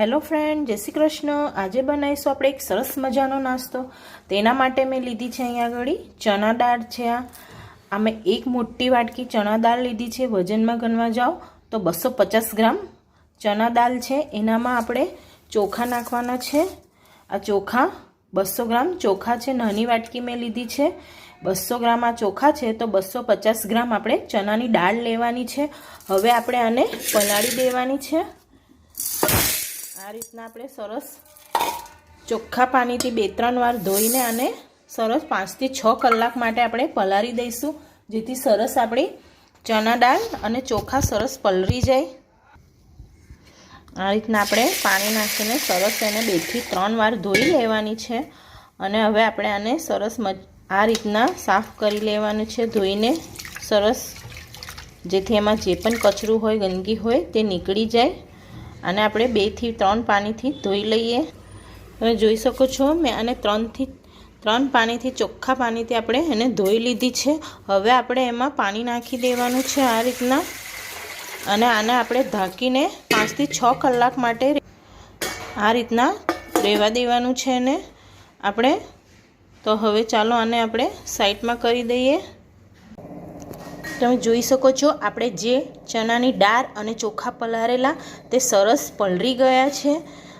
Hello friend, જય શ્રી કૃષ્ણ. આજે બનાવીશું આપણે એક સરસ મજાનો નાસ્તો. તેના માટે મેં લીધી છે અહીંયા આગળ ચણા દાળ છે આ. આ મેં એક મોટી વાટકી ચણા દાળ લીધી છે. વજનમાં ગણવા જાઓ તો બસો પચાસ ગ્રામ ચણા દાળ છે. એનામાં આપણે ચોખા નાખવાના છે. આ ચોખા બસો ગ્રામ ચોખા છે. નાની વાટકી મેં લીધી છે. બસો ગ્રામ આ ચોખા છે તો બસો પચાસ ગ્રામ આપણે ચણાની દાળ લેવાની છે. હવે આપણે આને પલાળી દેવાની છે. આ રીતના આપણે સરસ ચોખ્ખા પાણીથી બે ત્રણ વાર ધોઈને અને સરસ પાંચથી છ કલાક માટે આપણે પલાળી દઈશું, જેથી સરસ આપણી ચણા દાળ અને ચોખા સરસ પલળી જાય. આ રીતના આપણે પાણી નાખીને સરસ એને બેથી ત્રણ વાર ધોઈ લેવાની છે અને હવે આપણે આને સરસ આ રીતના સાફ કરી લેવાનું છે. ધોઈને સરસ, જેથી એમાં જે પણ કચરું હોય, ગંદકી હોય, તે નીકળી જાય. અને આપણે બેથી ત્રણ પાણીથી ધોઈ લઈએ. તમે જોઈ શકો છો, મેં આને ત્રણથી, ત્રણ પાણીથી, ચોખ્ખા પાણીથી આપણે એને ધોઈ લીધી છે. હવે આપણે એમાં પાણી નાખી દેવાનું છે આ રીતના. અને આને આપણે ઢાંકીને પાંચથી છ કલાક માટે આ રીતના રહેવા દેવાનું છે એને. આપણે, તો હવે ચાલો આને આપણે સાઈડમાં કરી દઈએ. તમે જોઈ શકો છો, આપણે જે ચણાની દાળ અને ચોખા પલાળેલા તે સરસ પલળી ગયા છે.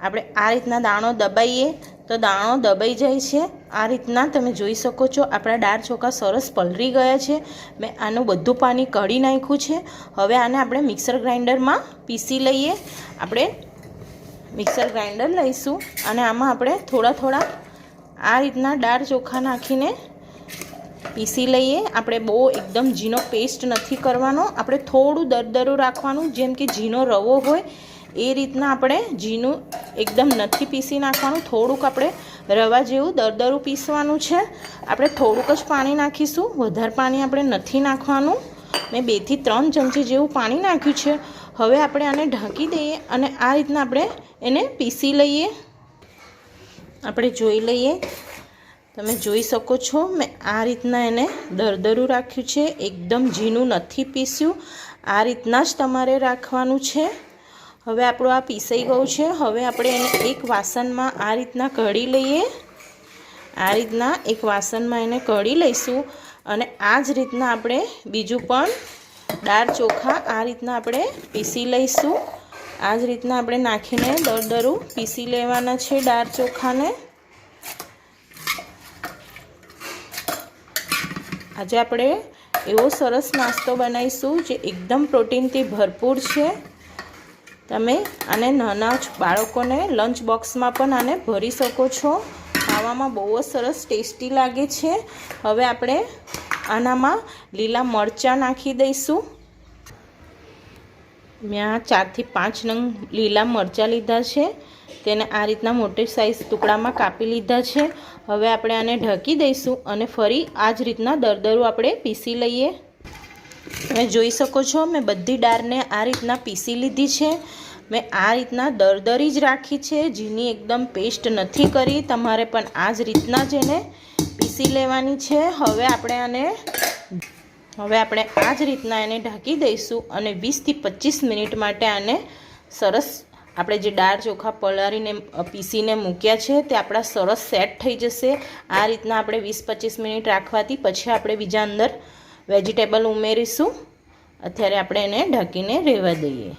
આપણે આ રીતના દાણો દબાઈએ તો દાણો દબાઈ જાય છે. આ રીતના તમે જોઈ શકો છો, આપણા દાળ ચોખા સરસ પલળી ગયા છે. મેં આનું બધું પાણી કાઢી નાખ્યું છે. હવે આને આપણે મિક્સર ગ્રાઇન્ડરમાં પીસી લઈએ. આપણે મિક્સર ગ્રાઇન્ડર લઈશું અને આમાં આપણે થોડા થોડા આ રીતના દાળ ચોખા નાખીને પીસી લઈએ. આપણે બહુ એકદમ ઝીનો પેસ્ટ નથી કરવાનો. આપણે થોડું દરદરું રાખવાનું, જેમ કે ઝીનો રવો હોય, એ રીતના આપણે ઝીનું એકદમ નથી પીસી નાખવાનું. થોડુંક આપણે રવા જેવું દરદરું પીસવાનું છે. આપણે થોડુંક જ પાણી નાખીશું. વધારે પાણી આપણે નથી નાખવાનું. મેં બેથી ત્રણ ચમચી જેવું પાણી નાખ્યું છે. હવે આપણે આને ઢાંકી દઈએ અને આ રીતના આપણે એને પીસી લઈએ. આપણે જોઈ લઈએ. તમે જોઈ શકો છો, મેં આ રીતના એને દરદરું રાખ્યું છે. એકદમ ઝીણું નથી પીસ્યું. આ રીતના જ તમારે રાખવાનું છે. હવે આપણું આ પીસાઈ ગયું છે. હવે આપણે એને એક વાસણમાં આ રીતના કઢી લઈએ. આ રીતના એક વાસણમાં એને કઢી લઈશું. અને આ જ રીતના આપણે બીજું પણ દાળ ચોખા આ રીતના આપણે પીસી લઈશું. આ જ રીતના આપણે નાખીને દરદરું પીસી લેવાના છે દાળ ચોખાને. આજે આપણે એવો સરસ નાસ્તો બનાવીશું જે એકદમ પ્રોટીનથી ભરપૂર છે. તમે આને નાના બાળકોને લંચ બોક્સમાં પણ આને ભરી શકો છો. ખાવામાં બહુ જ સરસ ટેસ્ટી લાગે છે. હવે આપણે આનામાં લીલા મરચાં નાખી દઈશું. મેં આ ચારથી પાંચ નંગ લીલા મરચાં લીધા છે. તેને આ રીતના મોટી સાઇઝ ટુકડામાં કાપી લીધા છે. હવે આપણે આને ઢકી દઈશું અને ફરી આ જ રીતના દરદરું આપણે પીસી લઈએ. તમે જોઈ શકો છો, મેં બધી ડાળને આ રીતના પીસી લીધી છે. મેં આ રીતના દરદરી જ રાખી છે જેની એકદમ પેસ્ટ નથી કરી. તમારે પણ આ જ રીતના જ એને પીસી લેવાની છે. હવે આપણે આને, હવે આપણે આ જ રીતના એને ઢાંકી દઈશું અને વીસથી પચીસ મિનિટ માટે આને સરસ આપણે જે દાળ ચોખા પલાળીને પીસીને મૂક્યા છે, તે આપણા સરસ સેટ થઈ જશે. આ રીતના આપણે વીસ પચીસ મિનિટ રાખવાથી પછી આપણે બીજા અંદર વેજીટેબલ ઉમેરીશું. અત્યારે આપણે એને ઢાંકીને રહેવા દઈએ.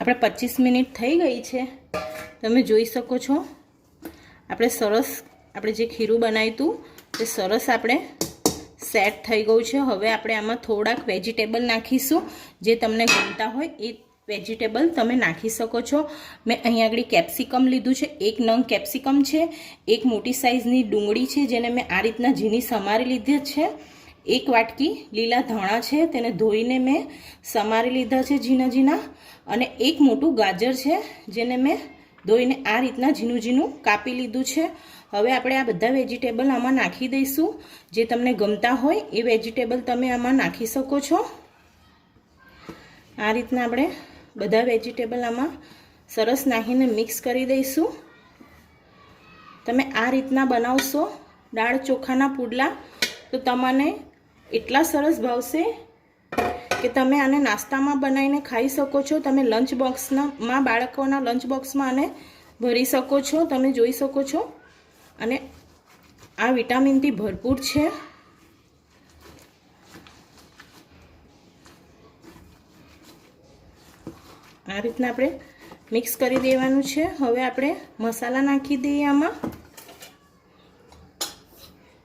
આપણે પચીસ મિનિટ થઈ ગઈ છે. તમે જોઈ શકો છો. આપણે સરસ, આપણે જે ખીરું બનાવ્યું તે સરસ આપણે સેટ થઈ ગયું છે. હવે આપણે આમાં થોડાક વેજીટેબલ નાખીશું. જે તમને ગમતા હોય એ વેજીટેબલ તમે નાખી શકો છો. મેં અહીંયા આગળ કેપ્સિકમ લીધું છે. એક નંગ કેપ્સિકમ છે. એક મોટી સાઇઝની ડુંગળી છે, જેને મેં આ રીતના ઝીણી સમારી લીધી છે. એક વાટકી લીલા ધાણા છે, તેને ધોઈને મેં સમારી લીધા છે ઝીણા ઝીણા. અને એક મોટું ગાજર છે, જેને મેં ધોઈને આ રીતના ઝીણું ઝીણું કાપી લીધું છે. હવે આપણે આ બધા વેજીટેબલ આમાં નાખી દઈશું. જે તમને ગમતા હોય, એ વેજીટેબલ તમે આમાં નાખી શકો છો. આ રીતના આપણે બધા વેજીટેબલ આમાં સરસ નાખીને મિક્સ કરી દઈશું. તમે આ રીતના બનાવશો દાળ ચોખાના પુડલા, તો તમને એટલા સરસ ભાવશે કે તમે આને નાસ્તામાં બનાવીને ખાઈ શકો છો. તમે લંચ બોક્સનામાં બાળકોના લંચ બોક્સમાં આને ભરી શકો છો. તમે જોઈ શકો છો. અને આ વિટામિનથી ભરપૂર છે. આ રીતના આપણે મિક્સ કરી દેવાનું છે. હવે આપણે મસાલા નાખી દઈએ આમાં.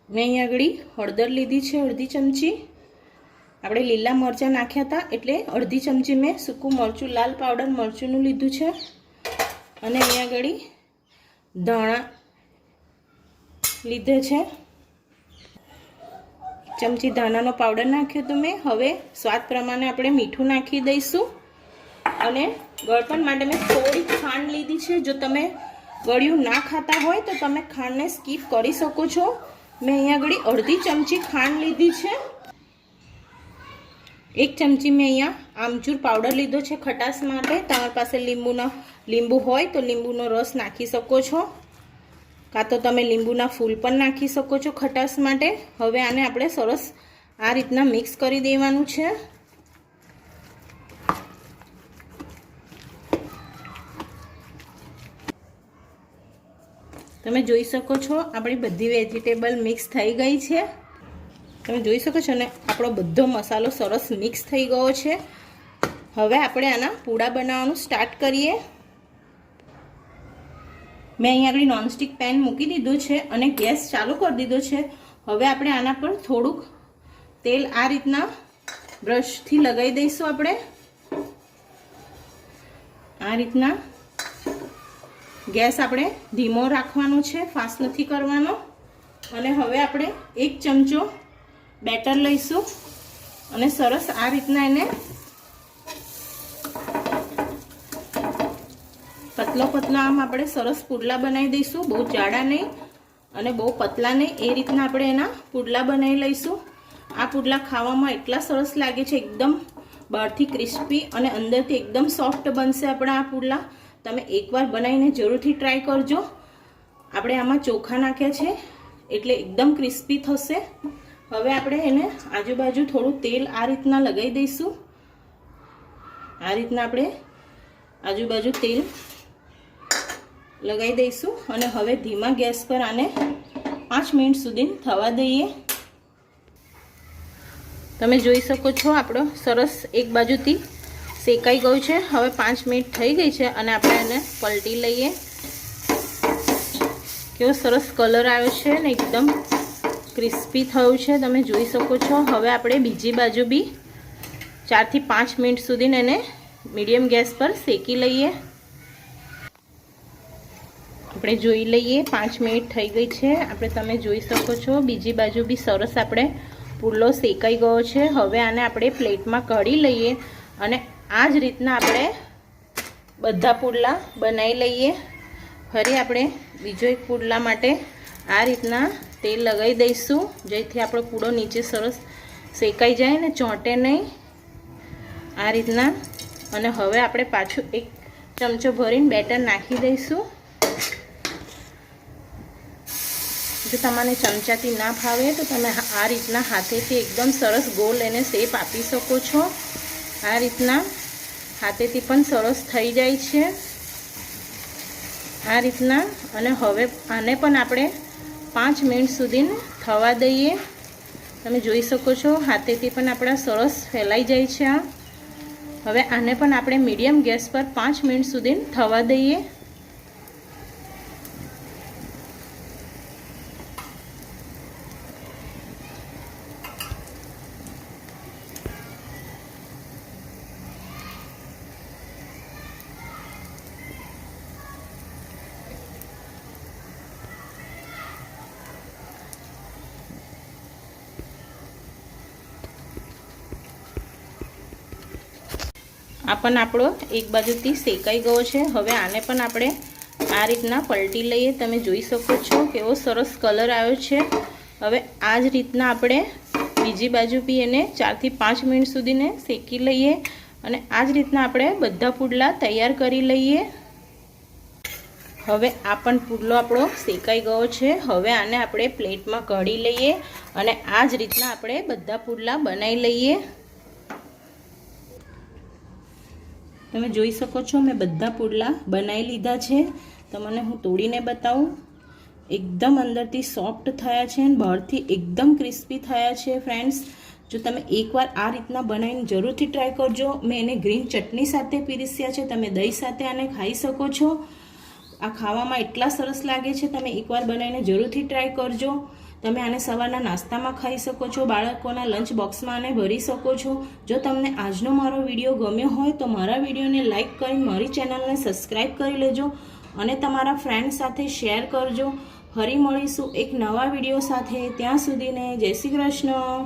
મેં અહીં આગળ હળદર લીધી છે, અડધી ચમચી. આપણે લીલા મરચાં નાખ્યા હતા એટલે અડધી ચમચી મેં સૂકું મરચું, લાલ પાવડર મરચુંનું લીધું છે. અને અહીંયા આગળ ધાણા લીધે છે. ચમચી ધાણાનો પાવડર નાખ્યો તો મેં. હવે સ્વાદ પ્રમાણે આપણે મીઠું નાખી દઈશું. અને ગળપણ માટે મેં થોડી ખાંડ લીધી છે. જો તમે ગળ્યું ના ખાતા હોય તો તમે ખાંડને સ્કીપ કરી શકો છો. મેં અહીંયા આગળ અડધી ચમચી ખાંડ લીધી છે. એક ચમચી મેં અહીંયા આમચૂર પાવડર લીધો છે ખટાશ માટે. તમારી પાસે લીંબુનો લીંબુ હોય તો લીંબુનો રસ નાખી શકો છો. કાં તો તમે લીંબુના ફૂલ પણ નાખી શકો છો ખટાશ માટે. હવે આને આપણે સરસ આ રીતના મિક્સ કરી દેવાનું છે. તમે જોઈ શકો છો, આપણી બધી વેજીટેબલ મિક્સ થઈ ગઈ છે. તમે જોઈ શકો છો ને, આપણો બધો મસાલો સરસ મિક્સ થઈ ગયો છે. હવે આપણે આના પૂડા બનાવવાનું સ્ટાર્ટ કરીએ. મેં અહીંયા આગળ નોનસ્ટિક પેન મૂકી દીધું છે અને ગેસ ચાલુ કરી દીધો છે. હવે આપણે આના પર થોડુંક તેલ આ રીતના બ્રશથી લગાવી દઈશું આપણે. આ રીતના ગેસ આપણે ધીમો રાખવાનો છે, ફાસ્ટ નથી કરવાનો. અને હવે આપણે એક ચમચો બેટર લઈશું. અને સરસ આ રીતના એને પતલો પતલો આમ આપણે સરસ પુડલા બનાવી દઈશું. બહુ જાડા નહીં અને બહુ પતલા નહીં. એ રીતના આપણે એના પુડલા બનાવી લઈશું. આ પુડલા ખાવામાં એટલા સરસ લાગે છે, એકદમ બહારથી ક્રિસ્પી અને અંદરથી એકદમ સોફ્ટ બનશે આપણા આ પુડલા. તમે એકવાર બનાવીને જરૂરથી ટ્રાય કરજો. આપણે આમાં ચોખા નાખ્યા છે, એટલે એકદમ ક્રિસ્પી થશે. હવે આપણે એને આજુબાજુ થોડું તેલ આ રીતના લગાવી દઈશું. આ રીતના આપણે આજુબાજુ તેલ લગાવી દઈશું અને હવે ધીમા ગેસ પર આને પાંચ મિનિટ સુધી થવા દઈએ. તમે જોઈ શકો છો આપણો સરસ એક બાજુથી શેકાઈ ગયું છે. હવે પાંચ મિનિટ થઈ ગઈ છે અને આપણે એને પલટી લઈએ. કેવો સરસ કલર આવ્યો છે ને એકદમ ક્રિસ્પી થયું છે. તમે જોઈ શકો છો. હવે આપણે બીજી બાજુ બી ચારથી પાંચ મિનિટ સુધીને એને મીડિયમ ગેસ પર શેકી લઈએ. આપણે જોઈ લઈએ. પાંચ મિનિટ થઈ ગઈ છે. આપણે તમે જોઈ શકો છો. બીજી બાજુ બી સરસ આપણે પુલ્લો શેકાઈ ગયો છે. હવે આને આપણે પ્લેટમાં કાઢી લઈએ અને આ જ રીતના આપણે બધા પુડલા બનાવી લઈએ. ફરી આપણે બીજો એક પુડલા માટે આ રીતના તેલ લગાવી દઈશું. જેથી આપણો પૂડો નીચે સરસ શેકાઈ જાય ને ચોંટે નહીં. આ રીતના. અને હવે આપણે પાછું એક ચમચો ભરીને બેટર નાખી દઈશું. જો તમને ચમચાથી ના ફાવે તો તમે આ રીતના હાથેથી એકદમ સરસ ગોળ એને શેપ આપી શકો છો. આ રીતના. હાથેથી પણ સરસ થઈ જાય છે. આ રીતના અને હવે આને પણ આપણે પાંચ મિનિટ સુધી થવા દઈએ. તમે જોઈ શકો છો, હાથેથી પણ આપણા સરસ ફેલાઈ જાય છે આ. હવે આને પણ આપણે મીડિયમ ગેસ પર પાંચ મિનિટ સુધી થવા દઈએ. આ પણ આપણો એક બાજુથી શેકાઈ ગયો છે. હવે આને પણ આપણે આ રીતના પલટી લઈએ. તમે જોઈ શકો છો કેવો સરસ કલર આવ્યો છે. હવે આ જ રીતના આપણે બીજી બાજુ બી એને ચારથી પાંચ મિનિટ સુધીને શેકી લઈએ અને આ જ રીતના આપણે બધા પુડલા તૈયાર કરી લઈએ. હવે આ પણ પુડલો આપણો શેકાઈ ગયો છે. હવે આને આપણે પ્લેટમાં કાઢી લઈએ અને આ જ રીતના આપણે બધા પુડલા બનાવી લઈએ. તમે જોઈ શકો છો, મેં બધા પુડલા બનાવી લીધા છે. તમને હું તોડીને બતાવું. એકદમ અંદરથી સોફ્ટ થયા છે અને બહારથી એકદમ ક્રિસ્પી થયા છે ફ્રેન્ડ્સ જો તમે એકવાર આ રીતના બનાવીને જરૂરથી ટ્રાય કરજો. મેં એને ગ્રીન ચટણી સાથે પીરસ્યા છે. તમે દહીં સાથે આને ખાઈ શકો છો. આ ખાવામાં એટલા સરસ લાગે છે. તમે એકવાર બનાવીને જરૂરથી ટ્રાય કરજો. તમે આને સવારના નાસ્તામાં ખાઈ શકો છો, બાળકોના લંચ બોક્સમાં આને ભરી શકો છો. જો તમને આજનો મારો વીડિયો ગમ્યો હોય તો મારા વિડીયોને લાઇક કરી, મારી ચેનલને સબસ્ક્રાઈબ કરી લેજો અને તમારા ફ્રેન્ડ સાથે શેર કરજો. ફરી મળીશું એક નવા વીડિયો સાથે. ત્યાં સુધીને જય શ્રી કૃષ્ણ.